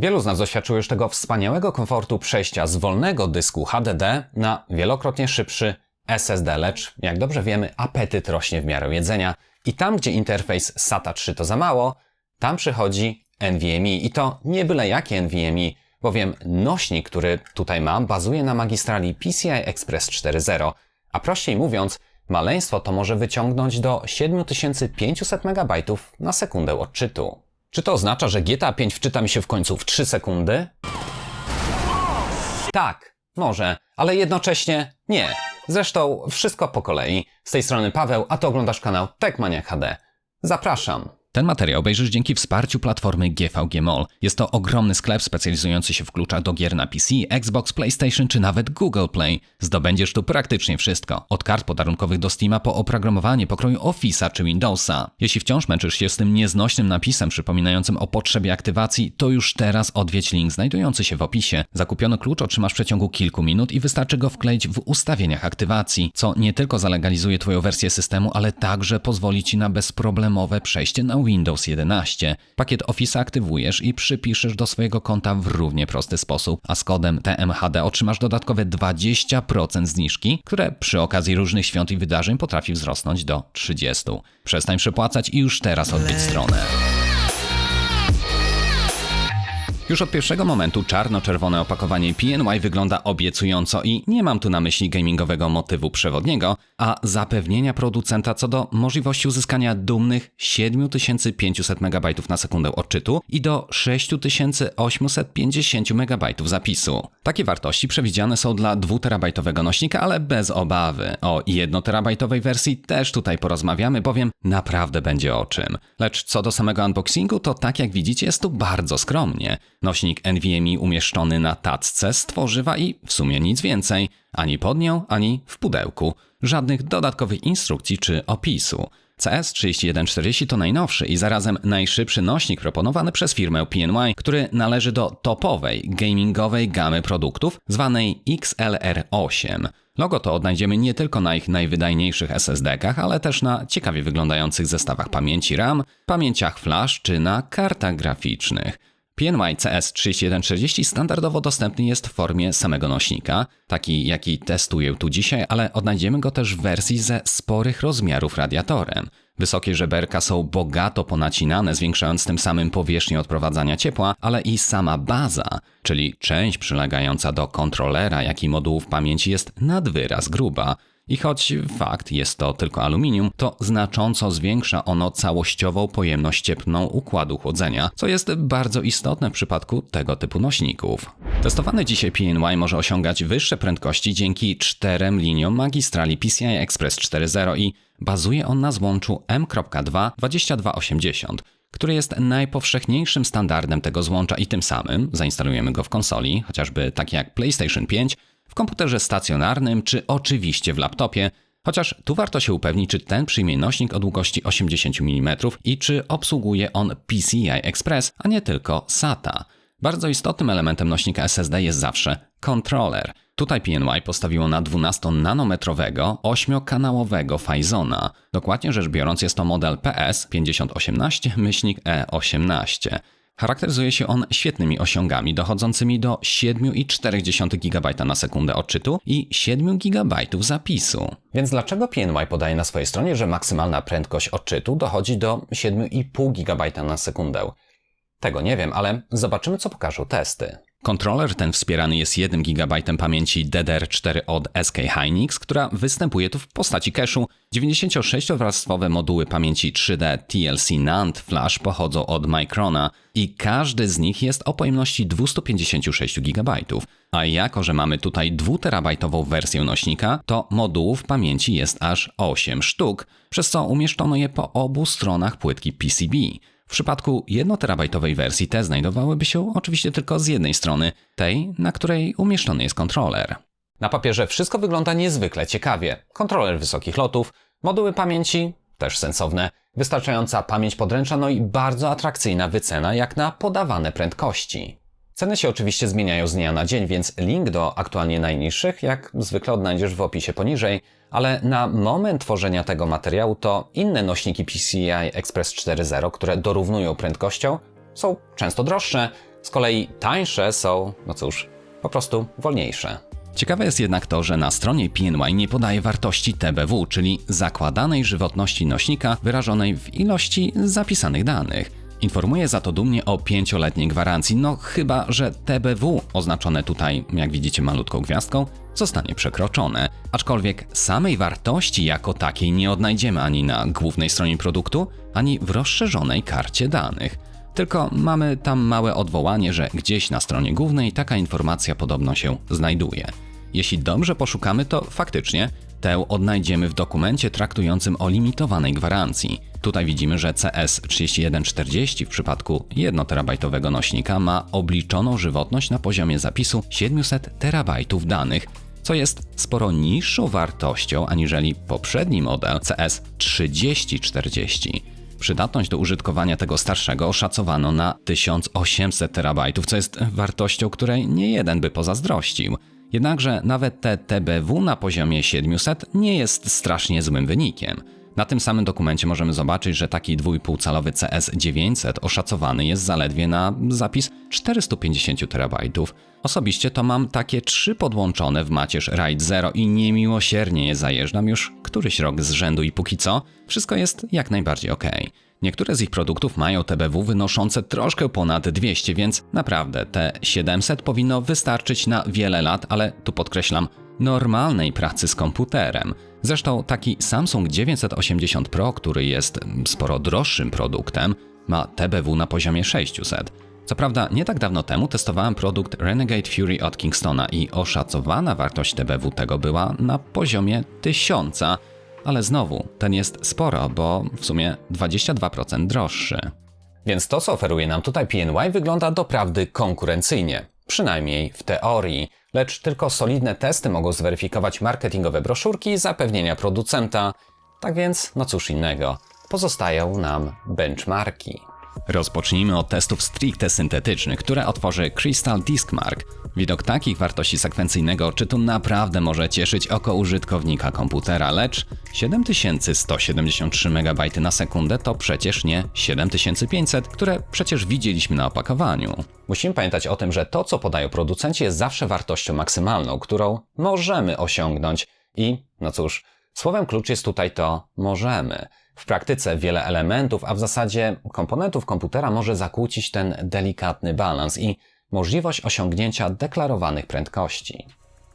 Wielu z nas doświadczyło już tego wspaniałego komfortu przejścia z wolnego dysku HDD na wielokrotnie szybszy SSD, lecz jak dobrze wiemy, apetyt rośnie w miarę jedzenia. I tam, gdzie interfejs SATA 3 to za mało, tam przychodzi NVMe i. To nie byle jakie NVMe, bowiem nośnik, który tutaj mam, bazuje na magistrali PCI Express 4.0, a prościej mówiąc, maleństwo to może wyciągnąć do 7500 MB na sekundę odczytu. Czy to oznacza, że GTA 5 wczyta mi się w końcu w 3 sekundy? Tak, może, ale jednocześnie nie. Zresztą wszystko po kolei. Z tej strony Paweł, a to oglądasz kanał Techmania HD. Zapraszam. Ten materiał obejrzysz dzięki wsparciu platformy GVG Mall. Jest to ogromny sklep specjalizujący się w kluczach do gier na PC, Xbox, PlayStation czy nawet Google Play. Zdobędziesz tu praktycznie wszystko. Od kart podarunkowych do Steama po oprogramowanie pokroju Office'a czy Windowsa. Jeśli wciąż męczysz się z tym nieznośnym napisem przypominającym o potrzebie aktywacji, to już teraz odwiedź link znajdujący się w opisie. Zakupiony klucz otrzymasz w przeciągu kilku minut i wystarczy go wkleić w ustawieniach aktywacji, co nie tylko zalegalizuje Twoją wersję systemu, ale także pozwoli Ci na bezproblemowe przejście na Windows 11. Pakiet Office aktywujesz i przypiszesz do swojego konta w równie prosty sposób, a z kodem TMHD otrzymasz dodatkowe 20% zniżki, które przy okazji różnych świąt i wydarzeń potrafi wzrosnąć do 30%. Przestań przepłacać i już teraz odbyć stronę. Już od pierwszego momentu czarno-czerwone opakowanie PNY wygląda obiecująco i nie mam tu na myśli gamingowego motywu przewodniego, a zapewnienia producenta co do możliwości uzyskania dumnych 7500 MB na sekundę odczytu i do 6850 MB zapisu. Takie wartości przewidziane są dla 2TB nośnika, ale bez obawy. O 1TB wersji też tutaj porozmawiamy, bowiem naprawdę będzie o czym. Lecz co do samego unboxingu, to tak jak widzicie jest tu bardzo skromnie. Nośnik NVMe umieszczony na tacce z tworzywa i w sumie nic więcej, ani pod nią, ani w pudełku. Żadnych dodatkowych instrukcji czy opisu. CS3140 to najnowszy i zarazem najszybszy nośnik proponowany przez firmę PNY, który należy do topowej gamingowej gamy produktów zwanej XLR8. Logo to odnajdziemy nie tylko na ich najwydajniejszych SSD-kach, ale też na ciekawie wyglądających zestawach pamięci RAM, pamięciach flash czy na kartach graficznych. PNY CS3140 standardowo dostępny jest w formie samego nośnika, taki jaki testuję tu dzisiaj, ale odnajdziemy go też w wersji ze sporych rozmiarów radiatorem. Wysokie żeberka są bogato ponacinane, zwiększając tym samym powierzchnię odprowadzania ciepła, ale i sama baza, czyli część przylegająca do kontrolera, jak i modułów pamięci jest nad wyraz gruba. I choć fakt jest to tylko aluminium, to znacząco zwiększa ono całościową pojemność cieplną układu chłodzenia, co jest bardzo istotne w przypadku tego typu nośników. Testowany dzisiaj PNY może osiągać wyższe prędkości dzięki czterem liniom magistrali PCI Express 4.0 i bazuje on na złączu M.2 2280 który jest najpowszechniejszym standardem tego złącza i tym samym zainstalujemy go w konsoli, chociażby takie jak PlayStation 5, w komputerze stacjonarnym czy oczywiście w laptopie, chociaż tu warto się upewnić, czy ten przyjmie nośnik o długości 80 mm i czy obsługuje on PCI Express, a nie tylko SATA. Bardzo istotnym elementem nośnika SSD jest zawsze kontroler. Tutaj PNY postawiło na 12-nanometrowego, 8-kanałowego Physona. Dokładnie rzecz biorąc jest to model PS5018-E18. Charakteryzuje się on świetnymi osiągami dochodzącymi do 7,4 GB na sekundę odczytu i 7 GB zapisu. Więc dlaczego PNY podaje na swojej stronie, że maksymalna prędkość odczytu dochodzi do 7,5 GB na sekundę? Tego nie wiem, ale zobaczymy, co pokażą testy. Kontroler ten wspierany jest 1 GB pamięci DDR4 od SK Hynix, która występuje tu w postaci cache'u. 96-warstwowe moduły pamięci 3D TLC NAND Flash pochodzą od Microna i każdy z nich jest o pojemności 256 GB. A jako, że mamy tutaj 2-terabajtową wersję nośnika, to modułów pamięci jest aż 8 sztuk, przez co umieszczono je po obu stronach płytki PCB. W przypadku 1-terabajtowej wersji te znajdowałyby się oczywiście tylko z jednej strony, tej, na której umieszczony jest kontroler. Na papierze wszystko wygląda niezwykle ciekawie. Kontroler wysokich lotów, moduły pamięci, też sensowne, wystarczająca pamięć podręczna, no i bardzo atrakcyjna wycena jak na podawane prędkości. Ceny się oczywiście zmieniają z dnia na dzień, więc link do aktualnie najniższych, jak zwykle odnajdziesz w opisie poniżej, ale na moment tworzenia tego materiału to inne nośniki PCI Express 4.0, które dorównują prędkością, są często droższe, Z kolei tańsze są, no cóż, po prostu wolniejsze. Ciekawe jest jednak to, że na stronie PNY nie podaje wartości TBW, czyli zakładanej żywotności nośnika wyrażonej w ilości zapisanych danych. Informuje za to dumnie o pięcioletniej gwarancji, no chyba, że TBW, oznaczone tutaj, jak widzicie, malutką gwiazdką, zostanie przekroczone. Aczkolwiek samej wartości jako takiej nie odnajdziemy ani na głównej stronie produktu, ani w rozszerzonej karcie danych. Tylko mamy tam małe odwołanie, że gdzieś na stronie głównej taka informacja podobno się znajduje. Jeśli dobrze poszukamy, to faktycznie tę odnajdziemy w dokumencie traktującym o limitowanej gwarancji. Tutaj widzimy, że CS3140 w przypadku 1 terabajtowego nośnika ma obliczoną żywotność na poziomie zapisu 700 terabajtów danych, co jest sporo niższą wartością aniżeli poprzedni model CS3040. Przydatność do użytkowania tego starszego oszacowano na 1800 terabajtów, co jest wartością, której nie jeden by pozazdrościł. Jednakże nawet te TBW na poziomie 700 nie jest strasznie złym wynikiem. Na tym samym dokumencie możemy zobaczyć, że taki 2,5-calowy CS900 oszacowany jest zaledwie na zapis 450 terabajtów. Osobiście to mam takie trzy podłączone w macierz RAID 0 i niemiłosiernie je zajeżdżam już któryś rok z rzędu i póki co wszystko jest jak najbardziej ok. Niektóre z ich produktów mają TBW wynoszące troszkę ponad 200, więc naprawdę te 700 powinno wystarczyć na wiele lat, ale tu podkreślam, normalnej pracy z komputerem. Zresztą taki Samsung 980 Pro, który jest sporo droższym produktem, ma TBW na poziomie 600. Co prawda, nie tak dawno temu testowałem produkt Renegade Fury od Kingstona i oszacowana wartość TBW tego była na poziomie 1000, ale znowu, ten jest sporo, bo w sumie 22% droższy. Więc to, co oferuje nam tutaj PNY, wygląda doprawdy konkurencyjnie. Przynajmniej w teorii. Lecz tylko solidne testy mogą zweryfikować marketingowe broszurki i zapewnienia producenta. Tak więc, no cóż innego. Pozostają nam benchmarki. Rozpocznijmy od testów stricte syntetycznych, które otworzy Crystal Disk Mark. Widok takich wartości sekwencyjnego odczytu naprawdę może cieszyć oko użytkownika komputera, lecz 7173 MB na sekundę to przecież nie 7500, które przecież widzieliśmy na opakowaniu. Musimy pamiętać o tym, że to, co podają producenci, jest zawsze wartością maksymalną, którą możemy osiągnąć. I, no cóż, słowem klucz jest tutaj to możemy. W praktyce wiele elementów, a w zasadzie komponentów komputera może zakłócić ten delikatny balans i możliwość osiągnięcia deklarowanych prędkości.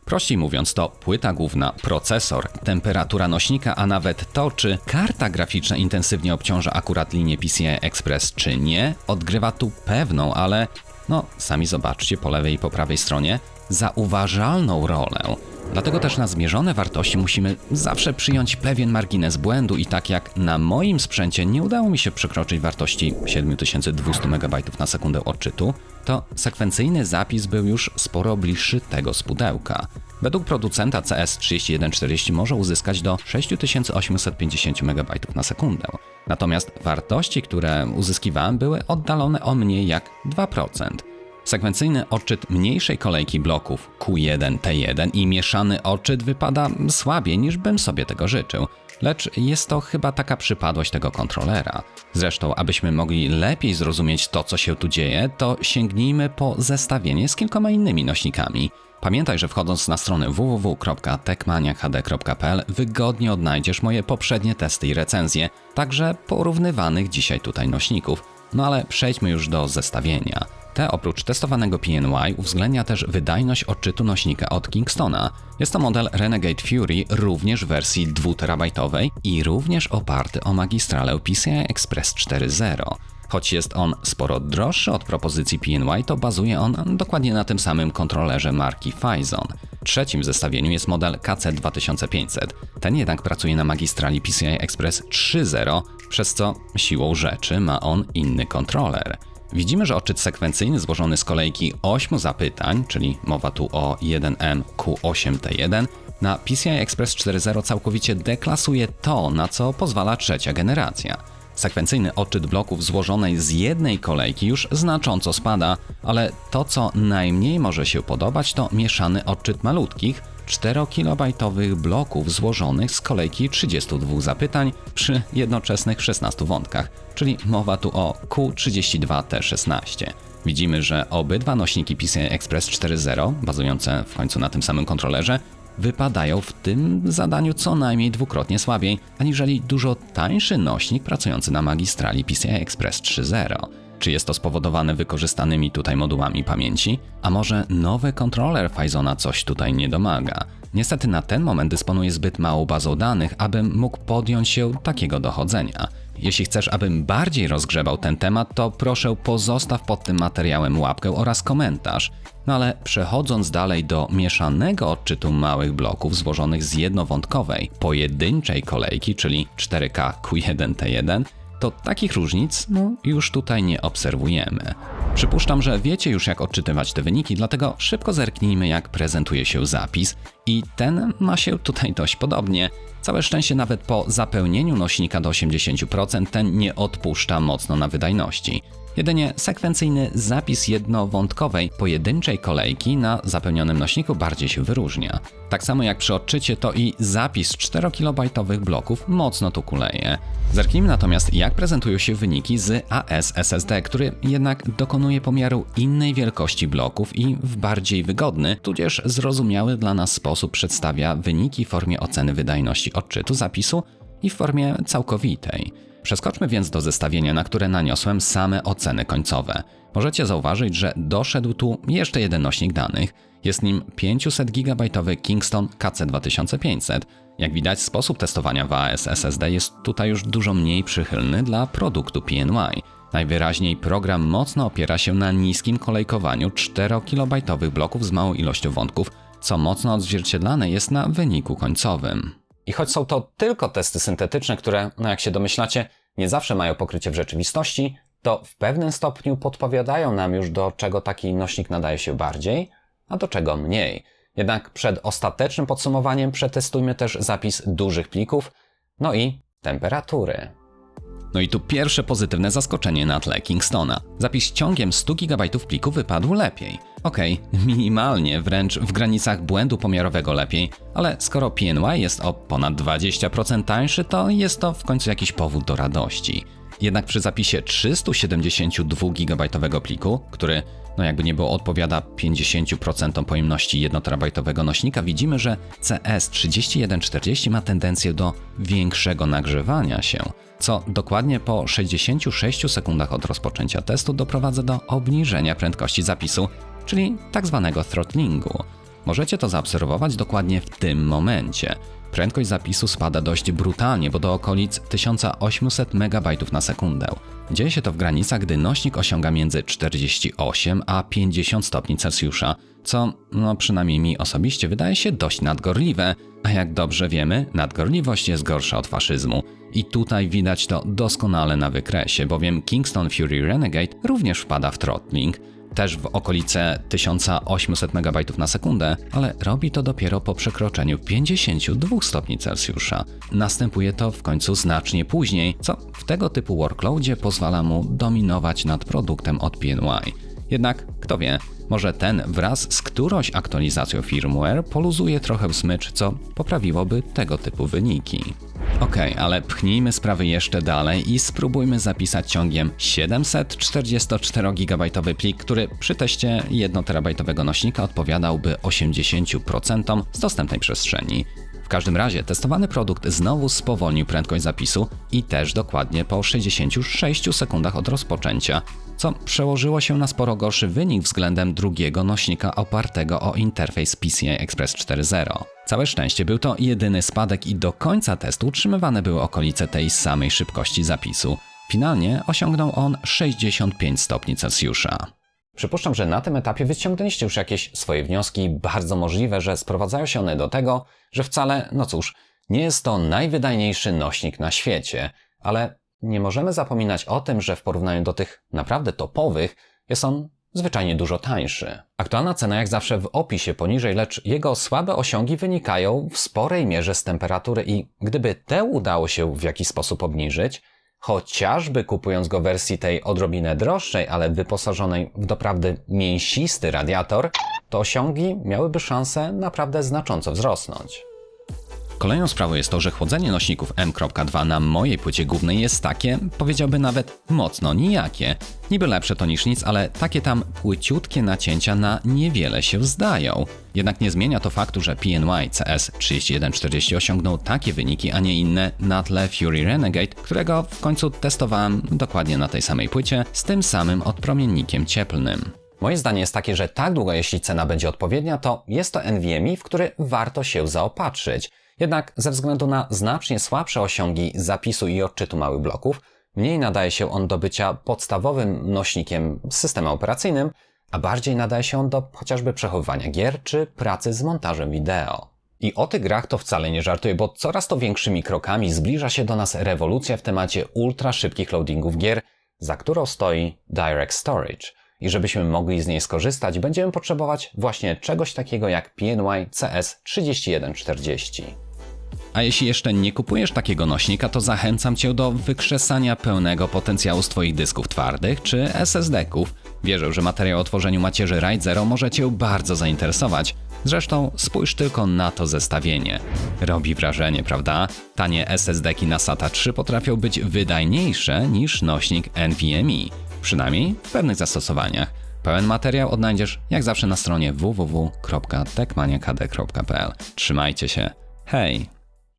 Prościej mówiąc, to płyta główna, procesor, temperatura nośnika, a nawet to, czy karta graficzna intensywnie obciąża akurat linię PCI Express, czy nie, odgrywa tu pewną, ale no, sami zobaczcie po lewej i po prawej stronie, zauważalną rolę. Dlatego też na zmierzone wartości musimy zawsze przyjąć pewien margines błędu i tak jak na moim sprzęcie nie udało mi się przekroczyć wartości 7200 MB na sekundę odczytu, to sekwencyjny zapis był już sporo bliższy tego z pudełka. Według producenta CS3140 może uzyskać do 6850 MB na sekundę. Natomiast wartości, które uzyskiwałem, były oddalone o mniej jak 2%. Sekwencyjny odczyt mniejszej kolejki bloków Q1, T1 i mieszany odczyt wypada słabiej niż bym sobie tego życzył. Lecz jest to chyba taka przypadłość tego kontrolera. Zresztą, abyśmy mogli lepiej zrozumieć to, co się tu dzieje, to sięgnijmy po zestawienie z kilkoma innymi nośnikami. Pamiętaj, że wchodząc na stronę www.techmaniachd.pl wygodnie odnajdziesz moje poprzednie testy i recenzje, także porównywanych dzisiaj tutaj nośników. No ale przejdźmy już do zestawienia. Te oprócz testowanego PNY uwzględnia też wydajność odczytu nośnika od Kingstona. Jest to model Renegade Fury również w wersji 2TB i również oparty o magistralę PCI Express 4.0. Choć jest on sporo droższy od propozycji PNY, to bazuje on dokładnie na tym samym kontrolerze marki Phison. Trzecim w zestawieniu jest model KC2500. Ten jednak pracuje na magistrali PCI Express 3.0, przez co siłą rzeczy ma on inny kontroler. Widzimy, że odczyt sekwencyjny złożony z kolejki 8 zapytań, czyli mowa tu o 1M Q8T1, na PCI Express 4.0 całkowicie deklasuje to, na co pozwala trzecia generacja. Sekwencyjny odczyt bloków złożonej z jednej kolejki już znacząco spada, ale to, co najmniej może się podobać, to mieszany odczyt malutkich, 4-kilobajtowych bloków złożonych z kolejki 32 zapytań przy jednoczesnych 16 wątkach, czyli mowa tu o Q32T16. Widzimy, że obydwa nośniki PCI Express 4.0, bazujące w końcu na tym samym kontrolerze, wypadają w tym zadaniu co najmniej dwukrotnie słabiej, aniżeli dużo tańszy nośnik pracujący na magistrali PCI Express 3.0. Czy jest to spowodowane wykorzystanymi tutaj modułami pamięci? A może nowy kontroler Physona coś tutaj nie domaga? Niestety na ten moment dysponuję zbyt małą bazą danych, abym mógł podjąć się takiego dochodzenia. Jeśli chcesz, abym bardziej rozgrzebał ten temat, to proszę pozostaw pod tym materiałem łapkę oraz komentarz. No ale przechodząc dalej do mieszanego odczytu małych bloków złożonych z jednowątkowej, pojedynczej kolejki, czyli 4K Q1T1, to takich różnic no, już tutaj nie obserwujemy. Przypuszczam, że wiecie już jak odczytywać te wyniki, dlatego szybko zerknijmy jak prezentuje się zapis i ten ma się tutaj dość podobnie. Całe szczęście nawet po zapełnieniu nośnika do 80% ten nie odpuszcza mocno na wydajności. Jedynie sekwencyjny zapis jednowątkowej, pojedynczej kolejki na zapełnionym nośniku bardziej się wyróżnia. Tak samo jak przy odczycie, to i zapis 4KB bloków mocno tu kuleje. Zerknijmy natomiast, jak prezentują się wyniki z AS SSD, który jednak dokonuje pomiaru innej wielkości bloków i w bardziej wygodny, tudzież zrozumiały dla nas sposób przedstawia wyniki w formie oceny wydajności odczytu zapisu i w formie całkowitej. Przeskoczmy więc do zestawienia, na które naniosłem same oceny końcowe. Możecie zauważyć, że doszedł tu jeszcze jeden nośnik danych. Jest nim 500 GB Kingston KC2500. Jak widać, sposób testowania w AES SSD jest tutaj już dużo mniej przychylny dla produktu PNY. Najwyraźniej program mocno opiera się na niskim kolejkowaniu 4KB bloków z małą ilością wątków, co mocno odzwierciedlane jest na wyniku końcowym. I choć są to tylko testy syntetyczne, które, no jak się domyślacie, nie zawsze mają pokrycie w rzeczywistości, to w pewnym stopniu podpowiadają nam już do czego taki nośnik nadaje się bardziej, a do czego mniej. Jednak przed ostatecznym podsumowaniem przetestujmy też zapis dużych plików, no i temperatury. No i tu pierwsze pozytywne zaskoczenie na tle Kingstona. Zapis ciągiem 100 GB pliku wypadł lepiej. Okej, minimalnie, wręcz w granicach błędu pomiarowego lepiej, ale skoro PNY jest o ponad 20% tańszy, to jest to w końcu jakiś powód do radości. Jednak przy zapisie 372 GB pliku, który no jakby nie było odpowiada 50% pojemności 1TB nośnika, widzimy, że CS3140 ma tendencję do większego nagrzewania się, co dokładnie po 66 sekundach od rozpoczęcia testu doprowadza do obniżenia prędkości zapisu, czyli tak zwanego throttlingu. Możecie to zaobserwować dokładnie w tym momencie. Prędkość zapisu spada dość brutalnie, bo do okolic 1800 MB na sekundę. Dzieje się to w granicach, gdy nośnik osiąga między 48 a 50 stopni Celsjusza, co no przynajmniej mi osobiście wydaje się dość nadgorliwe, a jak dobrze wiemy, nadgorliwość jest gorsza od faszyzmu. I tutaj widać to doskonale na wykresie, bowiem Kingston Fury Renegade również wpada w throttling, też w okolice 1800 MB na sekundę, ale robi to dopiero po przekroczeniu 52 stopni Celsjusza. Następuje to w końcu znacznie później, co w tego typu workloadzie pozwala mu dominować nad produktem od PNY. Jednak, kto wie, może ten wraz z którąś aktualizacją firmware poluzuje trochę smycz, co poprawiłoby tego typu wyniki. Okej, ale pchnijmy sprawy jeszcze dalej i spróbujmy zapisać ciągiem 744 GB plik, który przy teście 1 terabajtowego nośnika odpowiadałby 80% z dostępnej przestrzeni. W każdym razie testowany produkt znowu spowolnił prędkość zapisu i też dokładnie po 66 sekundach od rozpoczęcia, co przełożyło się na sporo gorszy wynik względem drugiego nośnika opartego o interfejs PCI Express 4.0. Całe szczęście był to jedyny spadek i do końca testu utrzymywane były okolice tej samej szybkości zapisu. Finalnie osiągnął on 65 stopni Celsjusza. Przypuszczam, że na tym etapie wyciągnęliście już jakieś swoje wnioski. Bardzo możliwe, że sprowadzają się one do tego, że wcale, no cóż, nie jest to najwydajniejszy nośnik na świecie, ale nie możemy zapominać o tym, że w porównaniu do tych naprawdę topowych jest on zwyczajnie dużo tańszy. Aktualna cena jak zawsze w opisie poniżej, lecz jego słabe osiągi wynikają w sporej mierze z temperatury i gdyby te udało się w jakiś sposób obniżyć, chociażby kupując go w wersji tej odrobinę droższej, ale wyposażonej w doprawdy mięsisty radiator, to osiągi miałyby szansę naprawdę znacząco wzrosnąć. Kolejną sprawą jest to, że chłodzenie nośników M.2 na mojej płycie głównej jest takie, powiedziałby nawet mocno nijakie. Niby lepsze to niż nic, ale takie tam płyciutkie nacięcia na niewiele się zdają. Jednak nie zmienia to faktu, że PNY CS3140 osiągnął takie wyniki, a nie inne na tle Fury Renegade, którego w końcu testowałem dokładnie na tej samej płycie z tym samym odpromiennikiem cieplnym. Moje zdanie jest takie, że tak długo jeśli cena będzie odpowiednia, to jest to NVMe, w który warto się zaopatrzyć. Jednak ze względu na znacznie słabsze osiągi zapisu i odczytu małych bloków, mniej nadaje się on do bycia podstawowym nośnikiem z systemem operacyjnym, a bardziej nadaje się on do chociażby przechowywania gier czy pracy z montażem wideo. I o tych grach to wcale nie żartuję, bo coraz to większymi krokami zbliża się do nas rewolucja w temacie ultra szybkich loadingów gier, za którą stoi Direct Storage. I żebyśmy mogli z niej skorzystać, będziemy potrzebować właśnie czegoś takiego jak PNY CS3140. A jeśli jeszcze nie kupujesz takiego nośnika, to zachęcam Cię do wykrzesania pełnego potencjału z Twoich dysków twardych czy SSD-ków. Wierzę, że materiał o tworzeniu macierzy RAID 0 może Cię bardzo zainteresować. Zresztą spójrz tylko na to zestawienie. Robi wrażenie, prawda? Tanie SSD-ki na SATA 3 potrafią być wydajniejsze niż nośnik NVMe. Przynajmniej w pewnych zastosowaniach. Pełen materiał odnajdziesz jak zawsze na stronie www.techmaniakd.pl. Trzymajcie się. Hej!